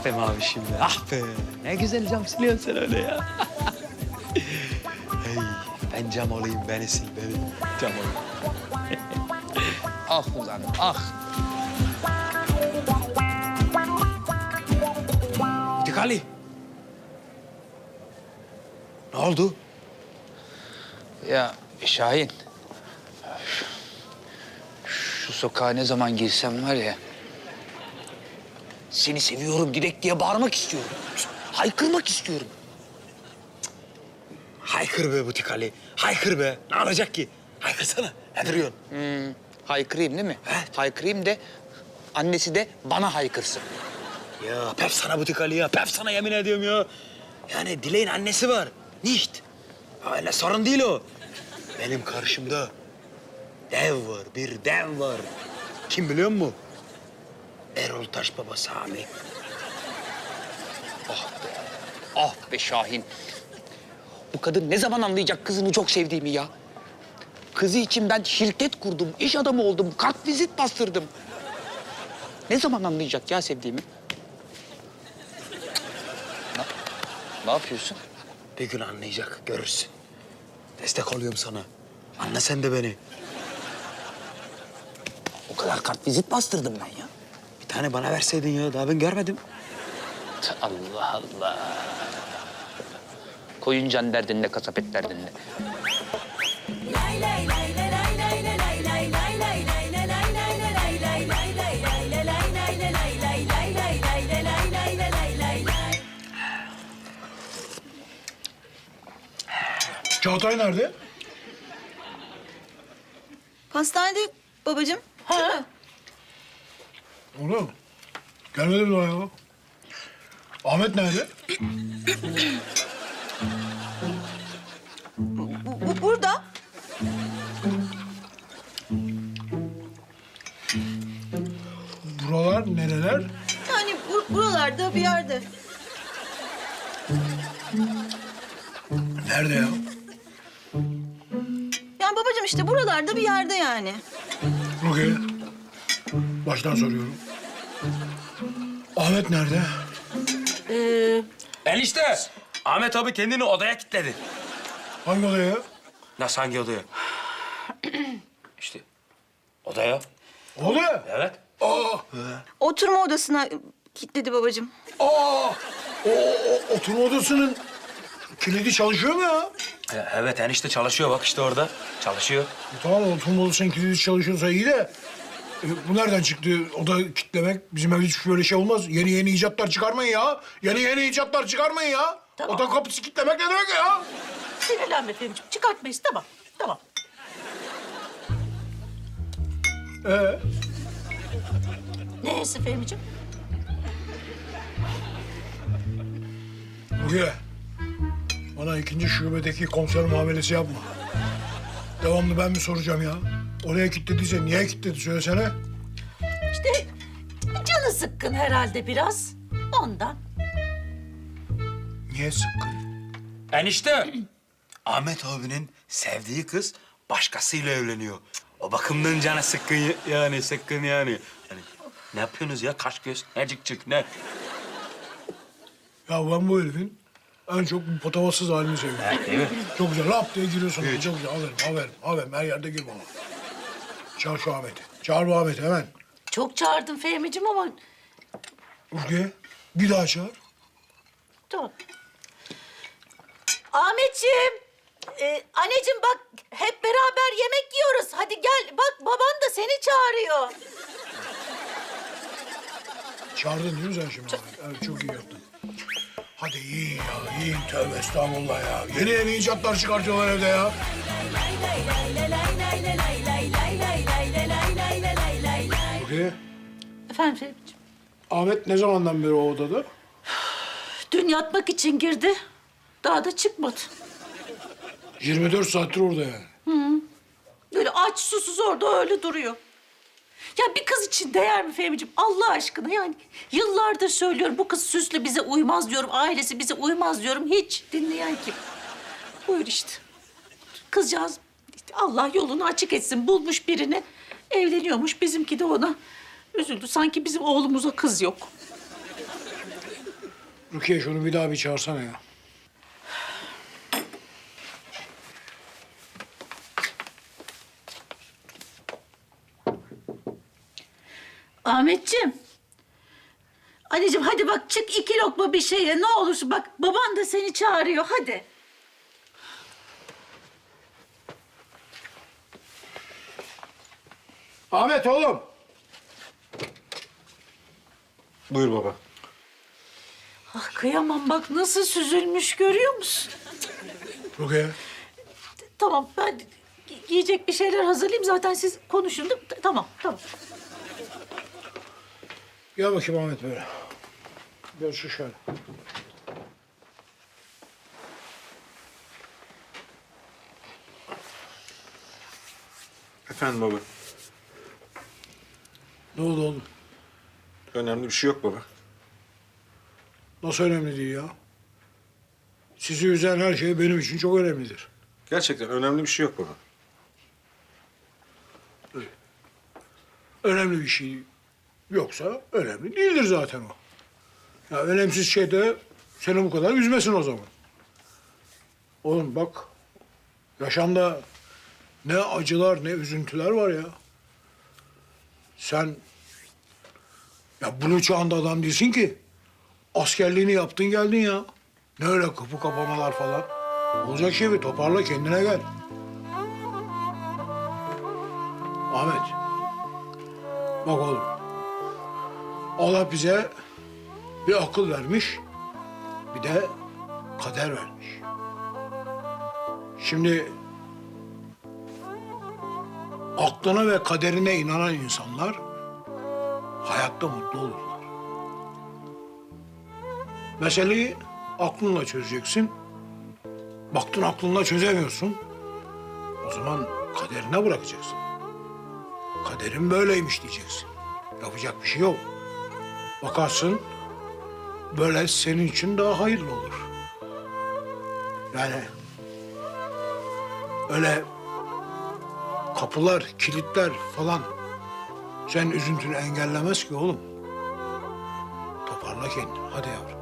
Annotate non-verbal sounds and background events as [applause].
Ah be mavişim be, ah be. Ne güzel cam siliyorsun sen öyle ya. hey, ben cam olayım, beni sil, beni. Cam olayım. ah ulan, ah. Ali. Ne oldu? Ya Şahin. Şu sokağa ne zaman girsem var ya... Seni seviyorum direkt diye bağırmak istiyorum. Haykırmak istiyorum. Haykır be Butik Ali, haykır be. Ne olacak ki? Haykırsana, ne duruyorsun? Hmm, haykırayım değil mi? Haykırayım de annesi de bana haykırsın. Ya pep sana Butik Ali ya, pep sana yemin ediyorum ya. Yani Dilek'in annesi var, nicht. Öyle sorun değil o. Benim karşımda dev var, bir dev var. Kim biliyor musun? Erol Taş Baba Sami. Ah be, ah be Şahin. Bu kadın ne zaman anlayacak kızını çok sevdiğimi ya? Kızı için ben şirket kurdum, iş adamı oldum, kart vizit bastırdım. Ne zaman anlayacak ya sevdiğimi? Ne, ne yapıyorsun? Bir gün anlayacak, görürsün. Destek oluyorum sana. Anla sen de beni. O kadar kart vizit bastırdım ben ya. Tane bana verseydin ya, daha ben görmedim. Allah Allah. Koyun can derdinle, kasap et derdinle. Çağatay nerede? Pastanede babacığım. Ha. Oğlum. Gelmedi mi daha ya? Ahmet nerede? Bu, bu burada. Buralar nereler? Yani bu, buralarda bir yerde. Nerede ya? Yani babacığım işte buralarda bir yerde yani. Rukiye. Baştan soruyorum. Ahmet nerede? Enişte, Ahmet abi kendini odaya kilitledi. Hangi odaya? Nasıl hangi odaya? [clears throat] işte odaya. Odaya? Evet. Aa, Oturma odasına kilitledi babacığım. aa. O, o, oturma odasının kilidi çalışıyor mu ya? E, Evet enişte çalışıyor bak işte orada. Çalışıyor. E, tamam oturma odasının kilidi çalışıyorsa iyi de... bu nereden çıktı oda kitlemek? Bizim evde hiç böyle şey olmaz. Yeni yeni icatlar çıkarmayın ya. Yeni yeni icatlar çıkarmayın ya. Tamam. Oda kapısı kitlemek ne demek ya? Sinirlenme Fehmi'ciğim. Çıkartmayız. Tamam. Tamam. Ee, Neyse Fehmi'ciğim? Rukiye, bana ikinci şubedeki komiser muamelesi yapma. Devamlı ben mi soracağım ya? Oraya kilitlediyse niye kilitledi söylesene. İşte canı sıkkın herhalde biraz. Ondan. Niye sıkkın? Enişte. [clears throat] Ahmet abinin sevdiği kız başkasıyla evleniyor. O bakımdan canı sıkkın yani sıkkın yani. Hani ne yapıyorsunuz ya kaş göz ne cık cık ne? Ya ben bu herifin en çok bu patavatsız halini seviyorum. Değil mi? Çok güzel lap diye giriyorsun. Çok güzel. Aferin, aferin, aferin. Her yerde gir bana. Çağır şu Ahmet'i. Çağır bu Ahmet'i hemen. Çok çağırdım Fehmi'ciğim ama... Rukiye, bir daha çağır. Tamam. Ahmetciğim. e, anneciğim bak hep beraber yemek yiyoruz. Hadi gel bak baban da seni çağırıyor. Çağırdın değil mi sen şimdi Ahmet? Evet, çok iyi yaptın. Hadi yiyin ya, yiyin. Tövbe estağfurullah ya. Yeni yeni icatlar çıkartıyorlar evde ya. Rukiye, Efendim Fehmi'ciğim. Ahmet ne zamandan beri o odada? Dün yatmak için girdi. Daha da çıkmadı. 24 saattir orada yani. Böyle aç susuz orada öyle duruyor. Ya bir kız için değer mi Fehmi'ciğim? Allah aşkına yani yıllardır söylüyorum bu kız süslü bize uymaz diyorum. Ailesi bize uymaz diyorum. Hiç dinleyen kim? Buyur işte. Kızcağız Allah yolunu açık etsin bulmuş birini. Evleniyormuş bizimki de ona üzüldü. Sanki bizim oğlumuza kız yok. Rukiye şunu bir daha bir çağırsana ya. Ahmetciğim. Anneciğim hadi bak çık iki lokma bir şeye ne olursun. Bak baban da seni çağırıyor hadi. Ahmet oğlum. Buyur baba. Ah kıyamam bak nasıl süzülmüş görüyor musun? Rukiye. Tamam ben gi- giyecek bir şeyler hazırlayayım zaten siz konuşun değil mi? T- Tamam tamam. Gel bakayım Ahmet böyle. Gel şu şöyle. Efendim baba. Ne oldu oğlum? Önemli bir şey yok baba. Nasıl önemli değil ya? Sizi üzen her şey benim için çok önemlidir. Gerçekten önemli bir şey yok baba. Önemli bir şey yoksa önemli değildir zaten o. Ya önemsiz şey de seni bu kadar üzmesin o zaman. Oğlum bak, yaşamda ne acılar ne üzüntüler var ya. Sen ya bunu çağında adam değilsin ki. Askerliğini yaptın geldin ya. Ne öyle kapı kapamalar falan. Olacak şey mi? Toparla kendine gel. Ahmet. Bak oğlum. Allah bize bir akıl vermiş, bir de kader vermiş. Şimdi aklına ve kaderine inanan insanlar hayatta mutlu olurlar. Meseleyi aklınla çözeceksin. Baktın aklınla çözemiyorsun. O zaman kaderine bırakacaksın. Kaderim böyleymiş diyeceksin. Yapacak bir şey yok. Bakarsın böyle senin için daha hayırlı olur. Yani öyle kapılar, kilitler falan senin üzüntünü engellemez ki oğlum. Toparla kendini. Hadi yavrum.